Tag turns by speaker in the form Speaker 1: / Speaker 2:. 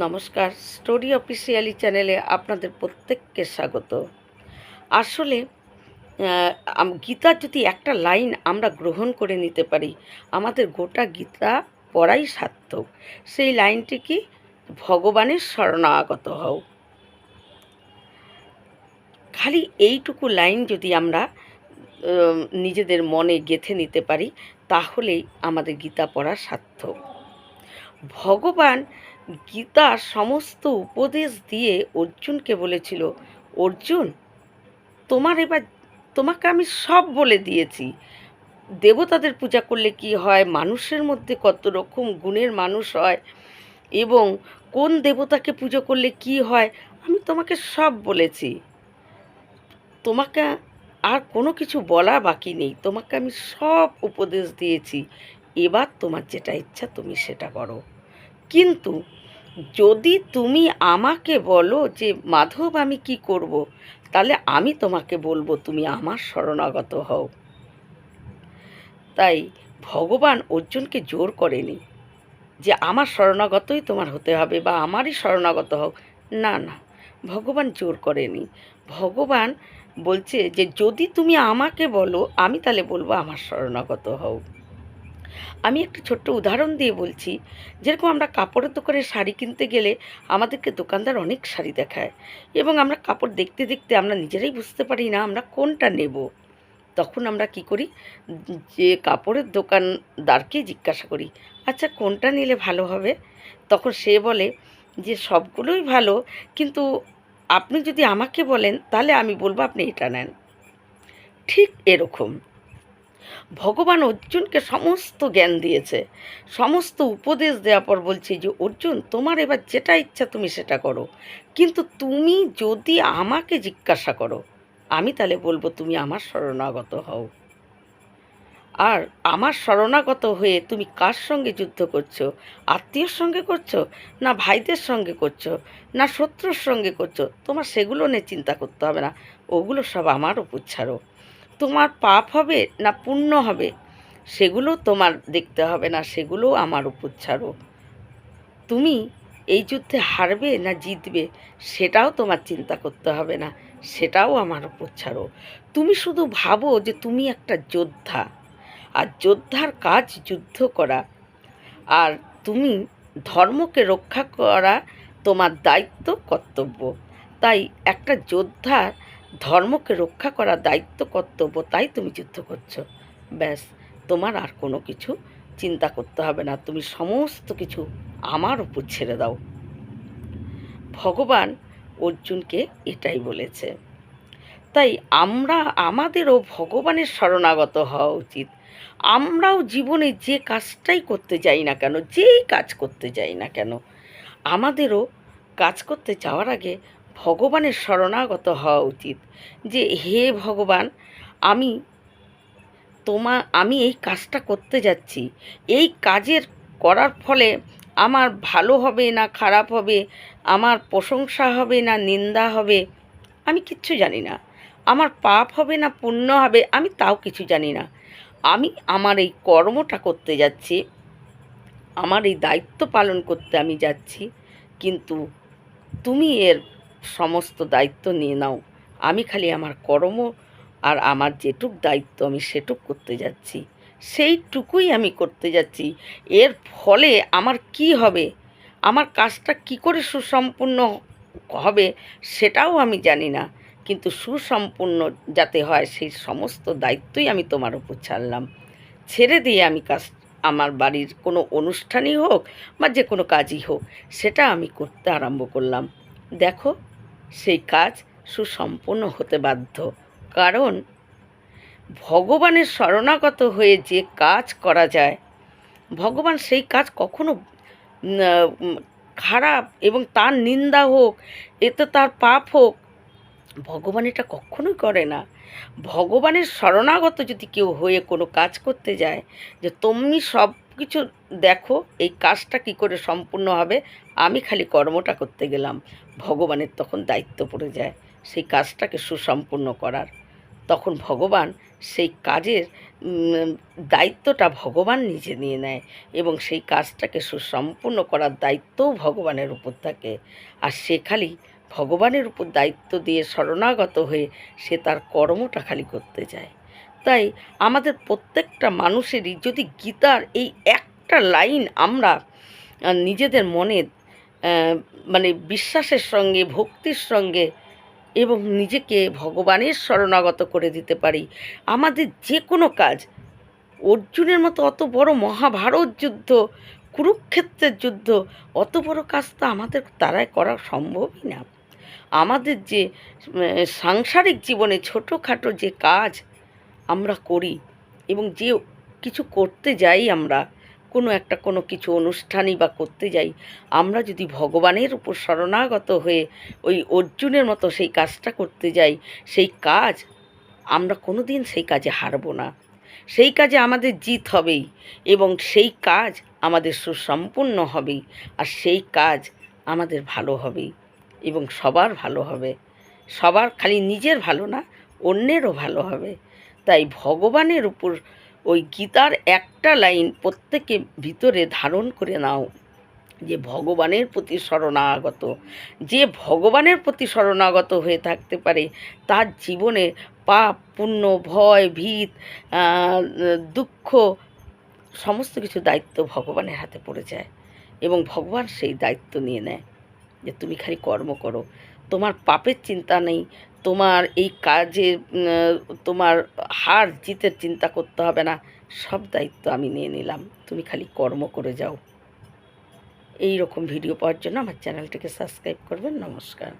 Speaker 1: নমস্কার। Story officially চ্যানেলে আপনাদের প্রত্যেককে স্বাগত। আসলে গীতার যদি একটা লাইন আমরা গ্রহণ করে নিতে পারি, আমাদের গোটা গীতা পড়াই সার্থক। সেই লাইনটি কি? ভগবানের শরণাগত হও। খালি এইটুকু লাইন যদি আমরা নিজেদের মনে গেঁথে নিতে পারি, তাহলেই আমাদের গীতা পড়া সার্থক। ভগবান গীতার সমস্ত উপদেশ দিয়ে অর্জুনকে বলেছিল, অর্জুন, তোমার এবার, তোমাকে আমি সব বলে দিয়েছি। দেবতাদের পূজা করলে কি হয়? মানুষের মধ্যে কত রকম গুণের মানুষ হয় এবং কোন দেবতাকে পুজো করলে কি হয়? আমি তোমাকে সব বলেছি। তোমাকে আর কোনো কিছু বলা বাকি নেই। তোমাকে আমি সব উপদেশ দিয়েছি। এবার তোমার যেটা ইচ্ছা তুমি সেটা করো। কিন্তু যদি তুমি আমাকে বলো যে, মাধব, আমি কি করব? তাহলে আমি তোমাকে বলব, তুমি আমার শরণাগত হও। তাই ভগবান অর্জুনকে জোর করেনি যে, আমার শরণাগতই তোমার হতে হবে বা আমারই শরণাগত হও। না না, ভগবান জোর করেনি। ভগবান বলছে যে, যদি তুমি আমাকে বলো, আমি তাহলে বলব, আমার শরণাগত হও। আমি একটা ছোট্ট উদাহরণ দিয়ে বলছি। যেরকম আমরা কাপড়ের দোকানে শাড়ি কিনতে গেলে আমাদেরকে দোকানদার অনেক শাড়ি দেখায় এবং আমরা কাপড় দেখতে দেখতে আমরা নিজেরাই বুঝতে পারি না আমরা কোনটা নেব। তখন আমরা কি করি? যে কাপড়ের দোকানদারকে জিজ্ঞাসা করি আচ্ছা কোনটা নিলে ভালো হবে? তখন সে বলে, যে সবগুলোই ভালো, কিন্তু আপনি যদি আমাকে বলেন, তাহলে আমি বলব আপনি এটা নেন। ঠিক এরকম। ভগবান অর্জুনকে সমস্ত জ্ঞান দিয়েছে। সমস্ত উপদেশ দেওয়ার পর বলছে যে, অর্জুন, তোমার এবার যেটা ইচ্ছা তুমি সেটা করো। কিন্তু তুমি যদি আমাকে জিজ্ঞাসা করো, আমি তাহলে বলব তুমি আমার শরণাগত হও। আর আমার শরণাগত হয়ে তুমি কার সঙ্গে যুদ্ধ করছ? আত্মীয়র সঙ্গে করছ? না ভাইদের সঙ্গে করছ? না শত্রুর সঙ্গে করছ? তোমার সেগুলো নিয়ে চিন্তা করতে হবে না। ওগুলো সব আমার উপর ছাড়ো। তোমার পাপ হবে না পুণ্য হবে, সেগুলো তোমার দেখতে হবে না, সেগুলো আমার উপর ছাড়ো। তুমি এই যুদ্ধে হারবে না জিতবে, সেটাও তোমার চিন্তা করতে হবে না, সেটাও আমার উপর ছাড়ো। তুমি শুধু ভাবো যে তুমি একটা যোদ্ধা, আর যোদ্ধার কাজ যুদ্ধ করা, আর তুমি ধর্মকে রক্ষা করা তোমার দায়িত্ব, কর্তব্য। তাই একটা যোদ্ধার ধর্মকে রক্ষা করার দায়িত্ব, কর্তব্য, তাই তুমি যুদ্ধ করছ। ব্যাস, তোমার আর কোনো কিছু চিন্তা করতে হবে না। তুমি সমস্ত কিছু আমার উপর ছেড়ে দাও। ভগবান অর্জুনকে এটাই বলেছে। তাই আমরা, আমাদেরও ভগবানের শরণাগত হওয়া উচিত। আমরাও জীবনে যে কাজটাই করতে যাই না কেন, যেই কাজ করতে যাই না কেন, আমাদেরও কাজ করতে যাওয়ার আগে ভগবানের শরণাগত হওয়া উচিত যে, হে ভগবান, আমি তোমা, আমি এই কাজটা করতে যাচ্ছি। এই কাজের করার ফলে আমার ভালো হবে না খারাপ হবে, আমার প্রশংসা হবে না নিন্দা হবে, আমি কিচ্ছু জানি না। আমার পাপ হবে না, পুণ্য হবে, আমি তাও কিছু জানি না। আমি আমার এই কর্মটা করতে যাচ্ছি, আমার এই দায়িত্ব পালন করতে আমি যাচ্ছি, কিন্তু তুমি এর সমস্ত দায়িত্ব নিয়ে নাও। আমি খালি আমার কর্ম আর আমার যেটুক দায়িত্ব আমি সেটুক করতে যাচ্ছি। সেইটুকুই আমি করতে যাচ্ছি। এর ফলে আমার কি হবে? আমার কাজটা কি করে সুসম্পূর্ণ হবে সেটাও আমি জানি না। কিন্তু সুসম্পূর্ণ যাতে হয় সেই সমস্ত দায়িত্বই আমি তোমার উপর ছাড়লাম। ছেড়ে দিয়ে আমি কাজ, আমার বাড়ির কোনো অনুষ্ঠানই হোক বা যে কোনো কাজই হোক, সেটা আমি করতে আরম্ভ করলাম। দেখো সেই কাজ সুসম্পন্ন হতে বাধ্য। কারণ, ভগবানের শরণাগত হয়ে যে কাজ করা যায়, ভগবান সেই কাজ কখনো খারাপ এবং তার নিন্দা হোক, এতে তার পাপ হোক, ভগবান এটা কখনোই করে না। ভগবানের শরণাগত যদি কেউ হয়ে কোনো কাজ করতে যায়, যে তুমি সব কিছু দেখো, এই কাজটা কি করে সম্পূর্ণ হবে? আমি খালি কর্মটা করতে গেলাম। ভগবানের তখন দায়িত্ব পড়ে যায় সেই কাজটাকে সুসম্পূর্ণ করার। তখন ভগবান সেই কাজের দায়িত্বটা ভগবান নিজে নিয়ে নেয় এবং সেই কাজটাকে সুসম্পূর্ণ করার দায়িত্বও ভগবানের উপর থাকে। আর সে খালি ভগবানের উপর দায়িত্ব দিয়ে শরণাগত হয়ে সে তার কর্মটা খালি করতে যায়। তাই আমাদের প্রত্যেকটা মানুষেরই যদি গীতার এই একটা লাইন আমরা নিজেদের মনে মানে বিশ্বাসের সঙ্গে, ভক্তির সঙ্গে এবং নিজেকে ভগবানের শরণাগত করে দিতে পারি, আমাদের যে কোনো কাজ, অর্জুনের মতো অত বড় মহাভারত যুদ্ধ, কুরুক্ষেত্রের যুদ্ধ, অত বড় কাজ তো আমাদের তারাই করা সম্ভবই না। আমাদের যে সাংসারিক জীবনে ছোটোখাটো যে কাজ আমরা করি এবং যে কিছু করতে যাই আমরা, কোনো একটা কোনো কিছু অনুষ্ঠানই বা করতে যাই, আমরা যদি ভগবানের উপর শরণাগত হয়ে ওই অর্জুনের মতো সেই কাজটা করতে যাই, সেই কাজ, আমরা কোনো দিন সেই কাজে হারবো না। সেই কাজে আমাদের জিত হবেই এবং সেই কাজ আমাদের সুসম্পূর্ণ হবেই আর সেই কাজ আমাদের ভালো হবেই এবং সবার ভালো হবে। সবার খালি নিজের ভালো না, অন্যেরও ভালো হবে। তাই ভগবানের উপর ওই গীতার একটা লাইন প্রত্যেকে ভিতরে ধারণ করে নাও যে ভগবানের প্রতি শরণাগত। যে ভগবানের প্রতি শরণাগত হয়ে থাকতে পারে, তার জীবনে পাপ, পুণ্য, ভয়, ভীত দুঃখ সমস্ত কিছু দায়িত্ব ভগবানের হাতে পড়ে যায় এবং ভগবান সেই দায়িত্ব নিয়ে নেয় যে তুমি খালি কর্ম করো। তোমার পাপের চিন্তা নেই তোমার এই কাজে তোমার হার জিতের চিন্তা করতে হবে না। সব দায়িত্ব আমি নিয়ে নিলাম। তুমি খালি কর্ম করে যাও। এই রকম ভিডিও পাওয়ার জন্য আমার চ্যানেলটিকে সাবস্ক্রাইব করবেন। নমস্কার।